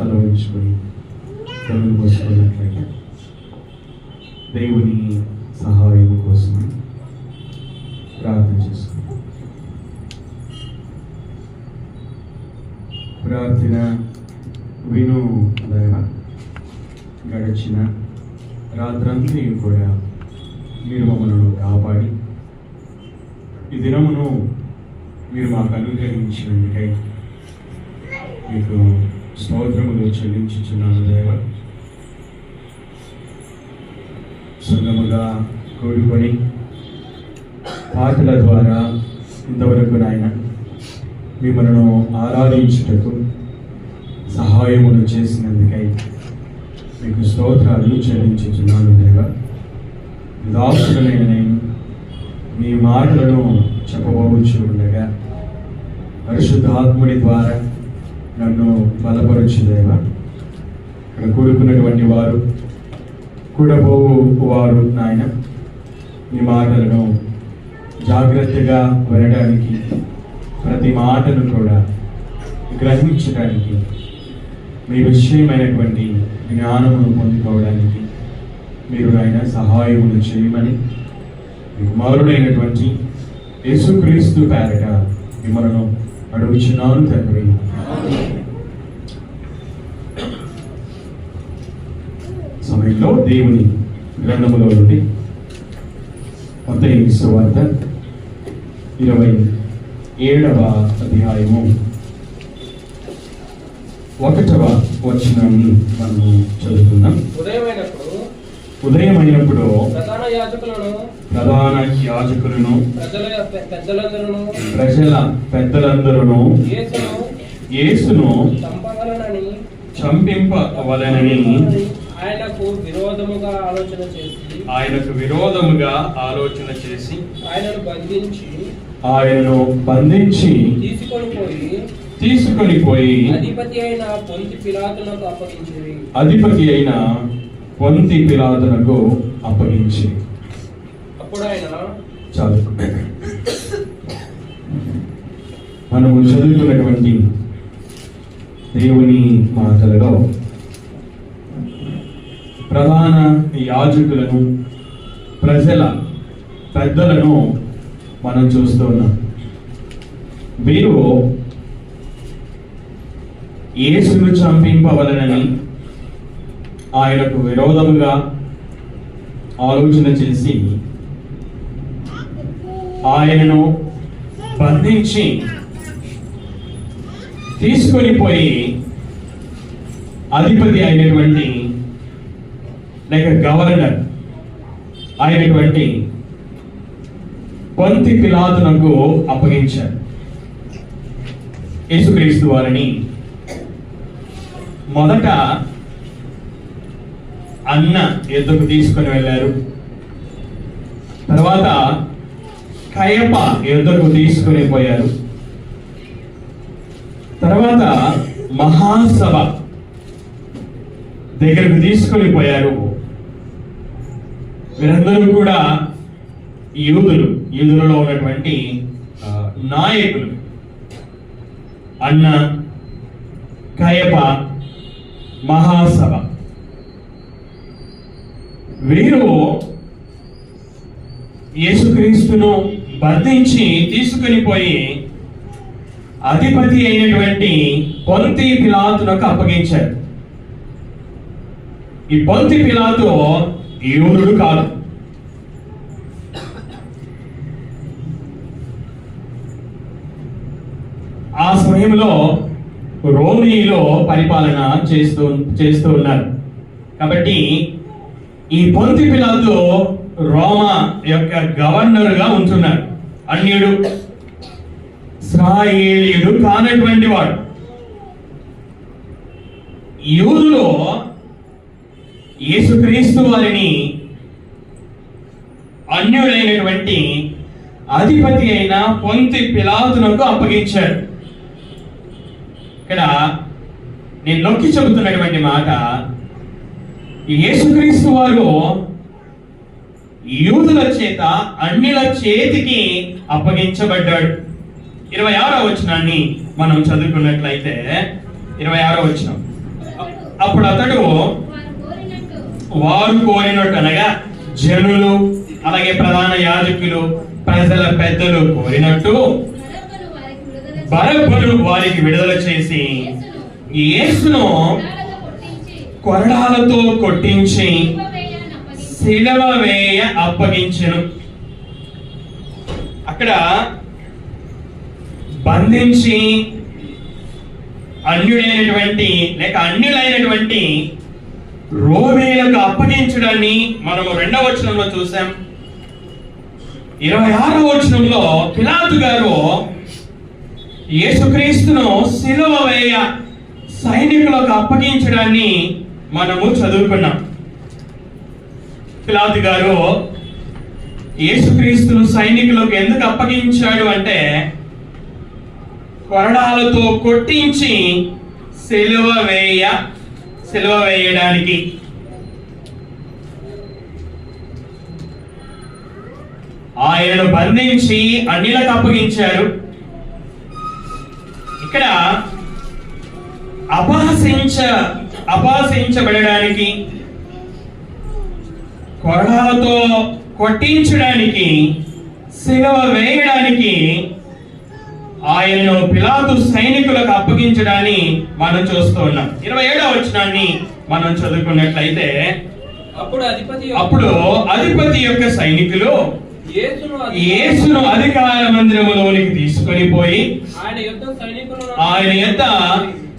తల వేయించుకొని కళ్ళు పోసుకున్నట్లయితే దేవుని సహాయం కోసం ప్రార్థన చేసుకుందాం. ప్రార్థన విను దైవ గడిచిన రాత్రంతా కూడా మీరు మమ్మల్ని కాపాడి ఈ దినమును మీరు మాకు అనుగ్రహించినందుకై మీకు స్తోత్రములు చెల్లించుచున్నాను దేవ. సంగముగా కూడుకొని పాటల ద్వారా ఇంతవరకు నాయన మిమ్మల్ని ఆరాధించుటకు సహాయములు చేసినందుకై మీకు స్తోత్రాలు చెల్లించుచున్నాను దేవ. దాసుడనైన నేను మీ మాటలను చెప్పబోచు ఉండగా పరిశుద్ధాత్ముడి ద్వారా నన్ను బలపరుచు దేవ ఇక్కడ కూడుకున్నటువంటి వారు కూడబోవు వారు నాయన మీ మాటలను జాగ్రత్తగా వినడానికి ప్రతి మాటను కూడా గ్రహించడానికి మీ విషయమైనటువంటి జ్ఞానమును పొందుకోవడానికి మీరు ఆయన సహాయములు చేయమని కుమారుడైనటువంటి యేసుక్రీస్తు పేరట మిమ్మల్ని అడుగుచున్నాను తండ్రి. సమయంలో దేవుని గ్రంథములో నుండి కొత్త వార్త ఇరవై ఏడవ అధ్యాయము. ఒకటవ వచనాన్ని మనము చదువుతున్నాం ఉదయమైనప్పుడు ఉదయమైనప్పుడు ప్రధాన యాజకులను ప్రధాన యాజకులను ప్రజల పెద్దలందరూ యేసును చంపింపవలనని ఆయనకు విరోధముగా ఆలోచన చేసి ఆయనకు విరోధముగా ఆలోచన చేసి ఆయనను బంధించి ఆయనను బంధించి తీసుకొని పోయి తీసుకొని పోయి అధిపతి అయిన పొంతి పిలాతునకు అప్పగించింది అధిపతి అయిన పొంతి పిలాతునకు అప్పగించి. అప్పుడు ఆయన చాలు. మనము చదువుకున్నటువంటి దేవుని మాటలలో ప్రధాన యాజకులను ప్రజల పెద్దలను మనం చూస్తూ ఉన్నాం. వీరు యేసును చంపింపవలనని ఆయనకు విరోధముగా ఆలోచన చేసి ఆయనను బంధించి తీసుకొని పోయి అధిపతి అయినటువంటి లేక గవర్నర్ అయినటువంటి పంతి పిలాతునకు అప్పగించారు. యేసుక్రీస్తు వారిని మొదట అన్న ఎద్దుకు తీసుకొని వెళ్ళారు. తర్వాత కయప ఎద్దుకు తీసుకుని పోయారు. తర్వాత మహాసభ దగ్గరకు తీసుకొని పోయారు. వీరందరూ కూడా యూదులు. యూదులలో ఉన్నటువంటి నాయకులు. అన్న కయప మహాసభ. వీరు యేసుక్రీస్తును బంధించి తీసుకుని పోయి అధిపతి అయినటువంటి పొంతి పిలాతునకు అప్పగించారు. ఈ పొంతి పిలాతు దేవుడు కాదు. ఆ సమయంలో రోమిలో పరిపాలన చేస్తూ చేస్తూ ఉన్నారు. కాబట్టి ఈ పొంతి పిల్లలతో రోమా యొక్క గవర్నర్గా ఉంటున్నారు. అన్యుడు ఇస్రాయేలీయుడు కానటువంటి వాడు. యూదులో యేసుక్రీస్తు వారిని అన్యుడైనటువంటి అధిపతి అయిన పొంతి పిలాతునకు అప్పగించాడు. ఇక్కడ నేను నొక్కి చెబుతున్నటువంటి మాట యేసుక్రీస్తు వారు యూదుల చేత అన్యుల చేతికి అప్పగించబడ్డాడు. ఇరవై ఆరో వచనాన్ని మనం చదువుకున్నట్లయితే ఇరవై ఆరో వచనం. అప్పుడు అతడు వారు కోరినట్టు అనగా జనులు అలాగే ప్రధాన యాజకులు ప్రజల పెద్దలు కోరినట్టు బరబ్బను వారికి విడుదల వారికి విడుదల చేసి యేసును కొరడాలతో కొట్టించి శిలవ వేయ అప్పగించను. అక్కడ బంధించి అన్యుడైనటువంటి లేక అన్యులైనటువంటి రోమేలకు అప్పగించడాన్ని మనము రెండవ వచనంలో చూసాం. ఇరవై ఆరవ వచనంలో పిలాతు గారు యేసుక్రీస్తును శిలువ వేయ సైనికులకు అప్పగించడాన్ని మనము చదువుకున్నాం. పిలాతు గారు యేసుక్రీస్తును సైనికులకు ఎందుకు అప్పగించాడు అంటే కొరడాలతో కొట్టించి సిలువ వేయ సెలవు వేయడానికి. ఆయనను బంధించి అన్నిలకు అప్పగించారు ఇక్కడ అపహసించ అపహసించబడడానికి కొరడాలతో కొట్టించడానికి సిలువ వేయడానికి ఆయనను పిలాతు సైనికులకు అప్పగించడాన్ని మనం చూస్తూ ఉన్నాం. ఇరవై ఏడవ వచనాన్ని మనం చదువుకున్నట్లయితే అప్పుడు అధిపతి అప్పుడు అధిపతి యొక్క సైనికులు యేసును అధి- యేసును అధికార మందిరములోనికి తీసుకొని పోయి ఆయన యొక్క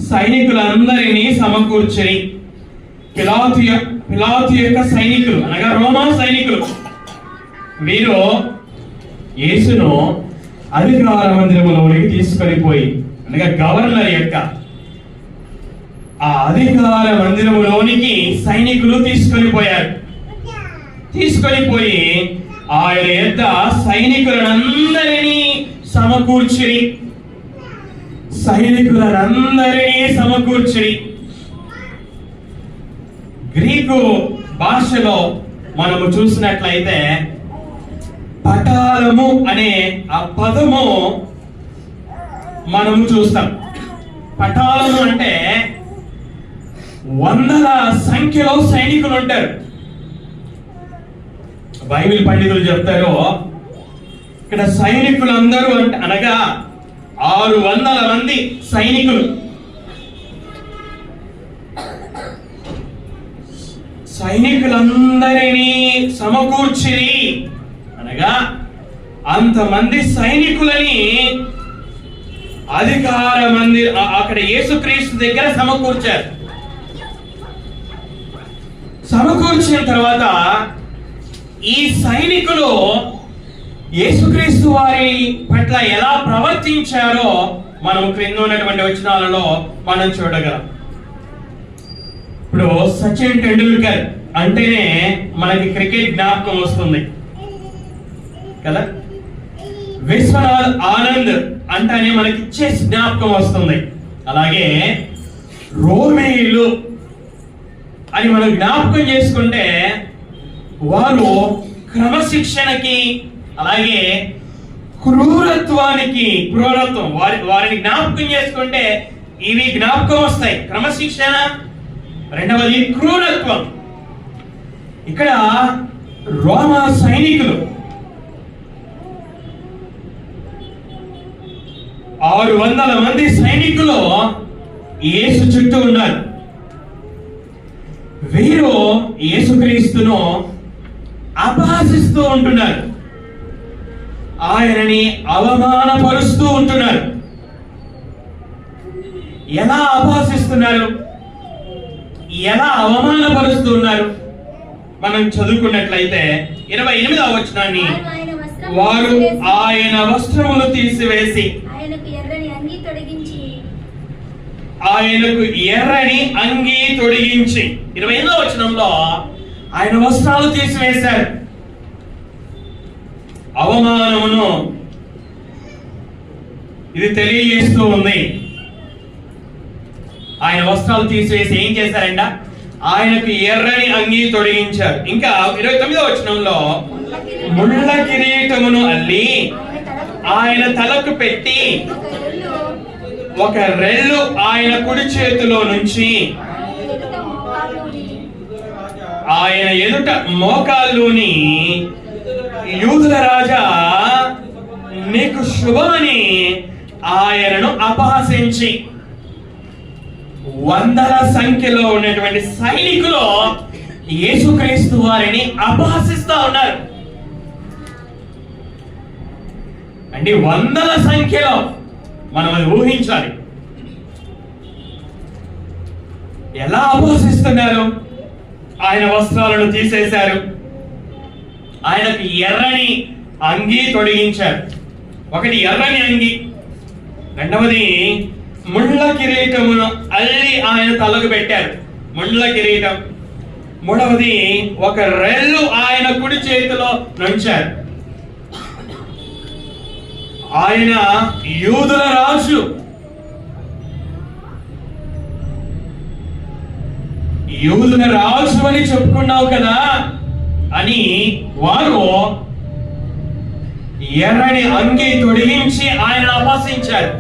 సైనికులందరినీ సమకూర్చని పిలాతు పిలాతు యొక్క సైనికులు అనగా రోమా సైనికులు. వీరు యేసును అధికార మందిరములోనికి తీసుకొని పోయి అనగా గవర్నర్ యొక్క ఆ అధికార మందిరములోనికి సైనికులు తీసుకొని పోయారు. తీసుకొని పోయి ఆయన యొక్క సైనికులందరినీ సమకూర్చిరి. సైనికులందరినీ సమకూర్చిరి. గ్రీకు భాషలో మనము చూసినట్లయితే పటాలము అనే ఆ పదము మనము చూస్తాం. పటాలము అంటే వందల సంఖ్యలో సైనికులు ఉంటారు. బైబిల్ పండితులు చెప్తారు ఇక్కడ సైనికులందరూ అంటే అనగా ఆరు వందల మంది సైనికులు. సైనికులందరినీ సమకూర్చిరి. అనగా అంతమంది సైనికులని అధికార మంది అక్కడ యేసుక్రీస్తు దగ్గర సమకూర్చారు. సమకూర్చిన తర్వాత ఈ సైనికులు యేసుక్రీస్తు వారి పట్ల ఎలా ప్రవర్తించారో మనం క్రింద ఉన్నటువంటి వచనాలలో మనం చూడగలం. ఇప్పుడు సచిన్ టెండూల్కర్ అంటేనే మనకి క్రికెట్ జ్ఞాపకం వస్తుంది. కదా? విశ్వనాథ్ ఆనంద్ అంటేనే మనకి చెస్ జ్ఞాపకం వస్తుంది. అలాగే రోమేయులు అని మనం జ్ఞాపకం చేసుకుంటే వారు క్రమశిక్షణకి అలాగే క్రూరత్వానికి క్రూరత్వం. వారి వారిని జ్ఞాపకం చేసుకుంటే ఇవి జ్ఞాపకం వస్తాయి. క్రమశిక్షణ రెండవది క్రూరత్వం. ఇక్కడ రోమా సైనికులు ఆరు వందల మంది సైనికులు యేసు చుట్టూ ఉన్నారు. వీరు యేసుక్రీస్తును అపహాసిస్తూ ఉంటున్నారు. ఆయనని అవమానపరుస్తూ ఉంటున్నారు. ఎలా అపహసిస్తున్నారు? ఎలా అవమానపరుస్తూ ఉన్నారు? మనం చదువుకున్నట్లయితే ఇరవై ఎనిమిదవ వచనాన్ని వారు ఆయన వారు ఆయన వస్త్రములు తీసివేసి వస్త్రములు తీసివేసి ఆయనకు ఎర్రని అంగీ తొడిగించి ఆయనకు ఎర్రని అంగీ తొడిగించి. ఇరవై ఎనిమిదో వచనంలో ఆయన వస్త్రాలు తీసివేశారు. అవమానమును ఇది తెలియజేస్తూ ఉంది. ఆయన వస్త్రాలు తీసివేసి ఏం చేశారంట? ఆయనకు ఎర్రని అంగీ తొడిగించారు. ఇంకా ఇరవై తొమ్మిదవ వచనంలో ముళ్ళ కిరీటమును అల్లి ఆయన తలకు పెట్టి ఒక రెల్లు ఆయన కుడి చేతిలో నుంచి ఆయన ఎదుట మోకాల్లోని ఆయన ఎదుట మోకాల్లోని యూదుల రాజా నీకు శుభమని ఆయనను అపహసించి వందల సంఖ్యలో ఉన్నటువంటి సైనికులు యేసుక్రీస్తు వారిని అపహసిస్తా ఉన్నారు. అంటే వందల సంఖ్యలో మనం అది ఊహించాలి. ఎలా అపోషిస్తున్నారు ఆయన వస్త్రాలను తీసేశారు. ఆయనకు ఎర్రని అంగీ తొడిగించారు. ఒకటి ఎర్రని అంగి రెండవది ముళ్ళ కిరీటమును అల్లి ఆయన తలకు పెట్టారు. ముళ్ళ కిరీటం. మూడవది ఒక రెల్లు ఆయన కుడి చేతిలో నుంచారు. ఆయన యూదుల రాజు. యూదుల రాజు అని చెప్పుకున్నావు కదా అని వారు ఎర్రని అంగి తొడిగించి ఆయన అపహసించారు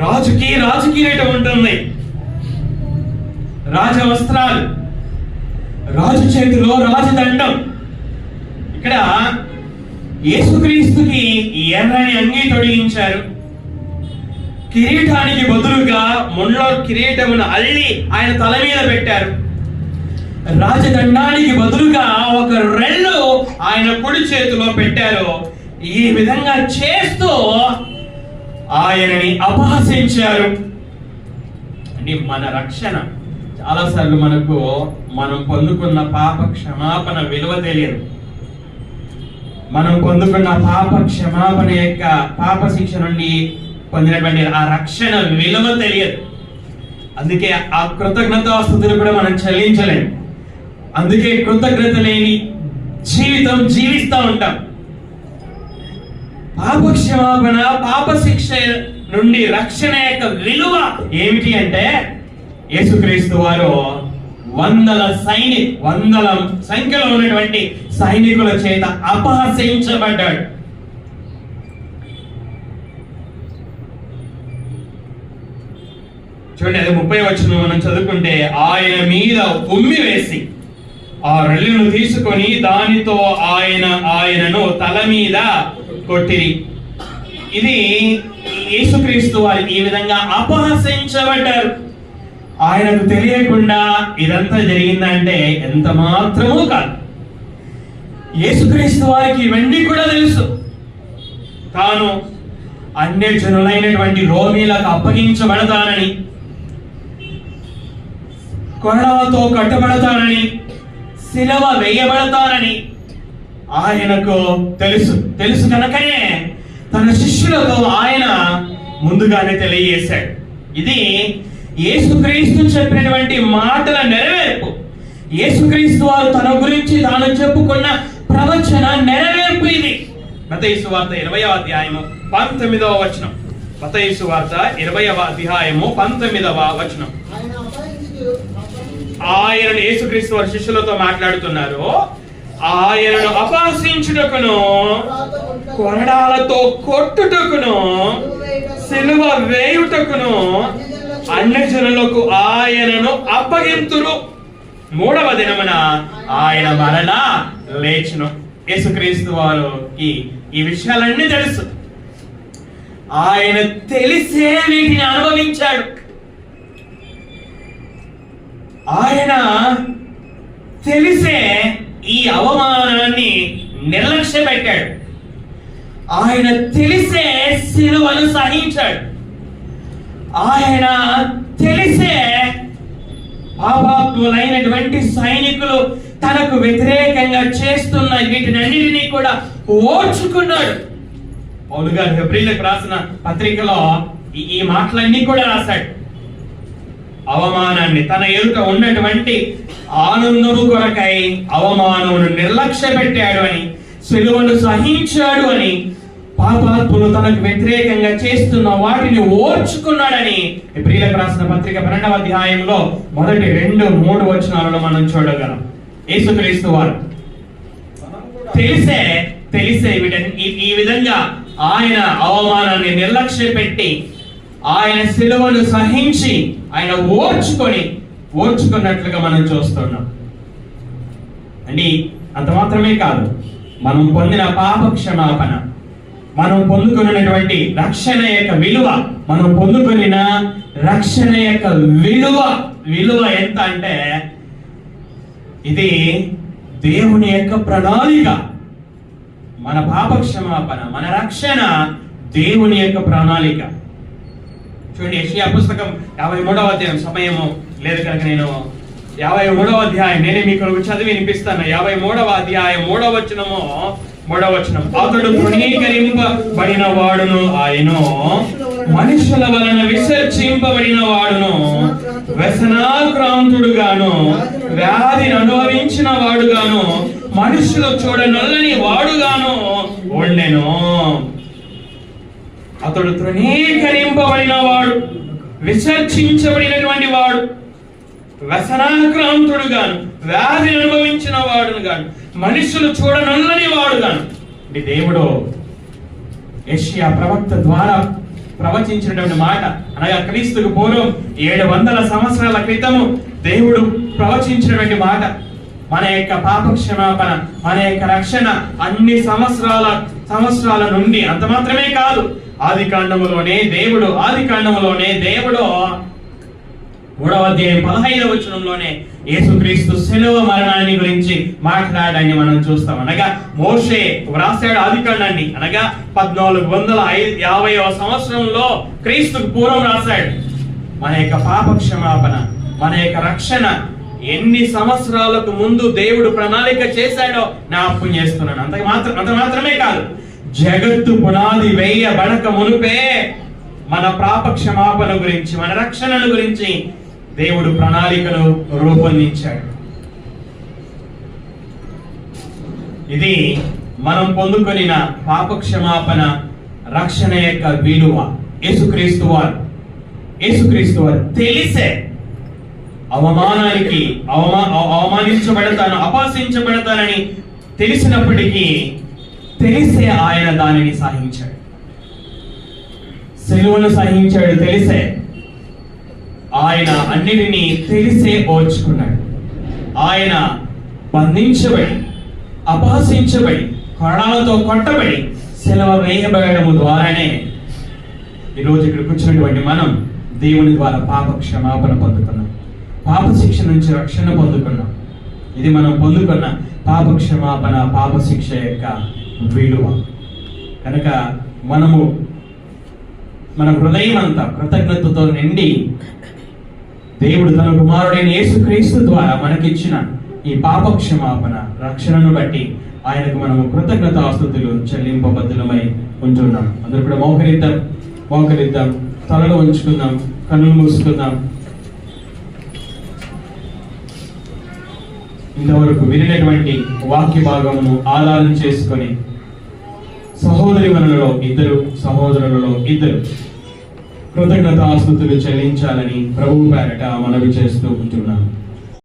రాజుకి రాజకీయటం ఉంటుంది. రాజ వస్త్రాలు రాజు చేతిలో రాజు దండం ఇక్కడ యేసుక్రీస్తుకి ఎర్రని అంగి తొడిగించారు. కిరీటానికి బదులుగా ముళ్ళో కిరీటమును అల్లి ఆయన తల మీద పెట్టారు. రాజదండానికి బదులుగా ఒక రెళ్ళు ఆయన కుడి చేతిలో పెట్టారు. ఈ విధంగా చేస్తూ ఆయనని అపహసించారు. అంటే మన రక్షణ చాలాసార్లు మనకు మనం పొందుకున్న పాప క్షమాపణ విలువ తెలియదు. మనం పొందుకున్న పాప క్షమాపణ యొక్క పాప శిక్ష నుండి పొందినటువంటి ఆ రక్షణ విలువ తెలియదు. అందుకే ఆ కృతజ్ఞతాస్థుతులు కూడా మనం చెల్లించలేము. అందుకే కృతజ్ఞత లేని జీవితం జీవిస్తూ ఉంటాం. పాప క్షమాపణ పాప శిక్ష నుండి రక్షణ యొక్క విలువ ఏమిటి అంటే యేసుక్రీస్తు వారు వందల సైని వందల సంఖ్యలో ఉన్నటువంటి సైనికుల చేత అపహసించబడ్డాడు. చూడండి అది ముప్పై వచ్చిన మనం చదువుకుంటే ఆయన మీద ఉమ్మి వేసి ఆ రెల్లును తీసుకొని దానితో ఆయన ఆయనను తల మీద కొట్టిరి. ఇది యేసుక్రీస్తు వారికి ఈ విధంగా అపహసించబడ్డారు. ఆయనకు తెలియకుండా ఇదంతా జరిగిందంటే ఎంత మాత్రమూ కాదు. యేసుక్రీస్తు వారికి ఇవన్నీ కూడా తెలుసు. తాను అన్య జనులైనటువంటి రోమీలకు అప్పగించబడతానని కొరడాలతో కట్టబడతానని శిలవ వేయబడతానని ఆయనకు తెలుసు. తెలుసు కనుకనే తన శిష్యులతో ఆయన ముందుగానే తెలియజేశాడు. ఇది యేసుక్రీస్తు చెప్పినటువంటి మాటల నెరవేర్పు. యేసుక్రీస్తు వారు తన గురించి తాను చెప్పుకున్న ప్రవచన నెరవేర్పు ఇది. మతయసు వార్త ఇరవయవ అధ్యాయము పంతొమ్మిదవ వచనం. మతయసు వార్త ఇరవయవ అధ్యాయము పంతొమ్మిదవ వచనం. ఆయనను యేసుక్రీస్తు వారి శిష్యులతో మాట్లాడుతున్నారు. ఆయనను అపహసించుటకును కొరడాలతో కొట్టుటకును సిలువ వేయుటకును అన్యజనులకు ఆయనను అప్పగింతురు. మూడవ దినమున ఆయన మరలా లేచును. యేసుక్రీస్తు వారు ఈ ఈ విషయాలన్నీ తెలుసు. ఆయన తెలిసే వీటిని అనుభవించాడు. ఆయన తెలిసే ఈ అవమానాన్ని నిర్లక్ష్య పెట్టాడు ఆయన తెలిసే సిలువను సహించాడు. ఆయన తెలిసే అవాకులైనటువంటి సైనికులు తనకు వ్యతిరేకంగా చేస్తున్న వీటినన్నిటినీ కూడా ఓర్చుకున్నాడు పౌలు గారు హెబ్రిలకు రాసిన పత్రికలో ఈ- మాటలన్నీ కూడా రాశాడు. అవమానాన్ని తన ఎదుట ఉన్నటువంటి ఆనందము కొరకై అవమానమును నిర్లక్ష్య పెట్టాడు అని సిలువను సహించాడు అని పాపాత్ములు తనకు వ్యతిరేకంగా చేస్తున్న వాటిని ఓర్చుకున్నాడని ప్రియులకు రాసిన పత్రిక పన్నెండవ అధ్యాయంలో మొదటి రెండు మూడు వచనాలలో మనం చూడగలం. యేసుక్రీస్తు వారు తెలిసే తెలిసే ఈ- ఈ విధంగా ఆయన అవమానాన్ని నిర్లక్ష్య పెట్టి ఆయన సిలువను సహించి ఆయన ఓర్చుకొని ఓర్చుకున్నట్లుగా మనం చూస్తున్నాం. అండి అంత మాత్రమే కాదు మనం పొందిన పాప క్షమాపణ మనం పొందుకున్నటువంటి రక్షణ యొక్క విలువ మనం పొందుకున్న రక్షణ యొక్క విలువ విలువ ఎంత అంటే ఇది దేవుని యొక్క ప్రణాళిక. మన పాపక్షమాపణ మన రక్షణ దేవుని యొక్క ప్రణాళిక. చూడండి యషియా పుస్తకం యాభై మూడవ అధ్యాయం సమయము లేదు కనుక నేను యాభై మూడవ అధ్యాయం నేనే మీకు చదివి వినిపిస్తాను. యాభై మూడవ అధ్యాయం మూడవ వచనము మూడవ వచనం అతడు తృణీకరింపబడిన వాడును ఆయను మనుషుల వలన విసర్జింపబడిన వాడును వ్యసనాక్రాంతుడుగాను వ్యాధిని అనుభవించిన వాడుగాను మనుషులు చూడనొల్లని వాడుగాను ఉండెను అతడు తృణీకరింపబడిన వాడు విసర్జించబడినటువంటి వాడు. వ్యసనాక్రాంతుడు గాను వ్యాధి అనుభవించిన వాడును గాను మనుషులు చూడనల్లని వాడు గాను ఇది దేవుడు ఏషియా ప్రవక్త ద్వారా ప్రవచించినటువంటి మాట అనగా క్రీస్తుకు పూర్వం ఏడు వందల సంవత్సరాల క్రితము దేవుడు ప్రవచించినటువంటి మాట. మన యొక్క పాప క్షమాపణ మన యొక్క రక్షణ అన్ని సంవత్సరాల సంవత్సరాల నుండి అంత మాత్రమే కాదు. ఆది కాండములోనే దేవుడు ఆది కాండములోనే దేవుడు మూడవ అధ్యాయం పదహైదవ వచనంలోనే యేసుక్రీస్తు సెలవు మరణాన్ని గురించి మాట్లాడాన్ని మనం చూస్తాం. అనగా మోషే వ్రాసాడు ఆదికాండాన్ని. అనగా పద్నాలుగు వందల ఐదు యాభైవ సంవత్సరంలో క్రీస్తుకు పూర్వం రాశాడు. మన యొక్క పాప క్షమాపణ మన యొక్క రక్షణ ఎన్ని సంవత్సరాలకు ముందు దేవుడు ప్రణాళిక చేశాడో జ్ఞాపకం చేస్తున్నాను అంత మాత్రం అంత మాత్రమే కాదు. జగత్తు పునాది వేయబడక మునుపే మన పాప క్షమాపణ గురించి మన రక్షణను గురించి దేవుడు ప్రణాళికను రూపొందించాడు. ఇది మనం పొందుకొనిన పాప క్షమాపణ రక్షణ యొక్క విలువ. యేసుక్రీస్తు వారు యేసుక్రీస్తు వారు తెలిసే అవమానానికి అవమా అవమానించబడతాను అపాసించబడతానని తెలిసినప్పటికీ తెలిసే ఆయన దానిని సహించాడు. సెలువును సహించాడు తెలిసే ఆయన అన్నిటినీ తెలిసే ఓర్చుకున్నాడు. ఆయన బంధించబడి అపహసించబడి కొరణాలతో కొట్టబడి సెలవ వేయబడము ద్వారానే ఈరోజు ఇక్కడ కూర్చున్నటువంటి మనం దేవుని ద్వారా పాప క్షమాపణ పొందుతున్నాం పాప శిక్ష నుంచి రక్షణ పొందుకున్నాం. ఇది మనం పొందుకున్న పాప క్షమాపణ పాప శిక్ష యొక్క విలువ. కనుక మనము మన హృదయం అంతా కృతజ్ఞతతో నిండి దేవుడు తన కుమారుడైన యేసుక్రీస్తు ద్వారా మనకిచ్చిన ఈ పాప క్షమాపణ రక్షణను బట్టి ఆయనకు మనము కృతజ్ఞత ఆస్తుతులు చెల్లింపబద్ధులమై ఉంటున్నాం. అందరూ కూడా మోకరిద్దాం మోకరిద్దాం తలలో ఉంచుకుందాం కన్నులు మూసుకుందాం. ఇంతవరకు వినినటువంటి వాక్య భాగమును ఆధారం చేసుకొని సహోదరి వనలలో ఇద్దరు సహోదరులలో ఇద్దరు కృతజ్ఞత ఆస్తుతులు చెల్లించాలని ప్రభు పేరట మనవి చేస్తూ ఉంటున్నాను.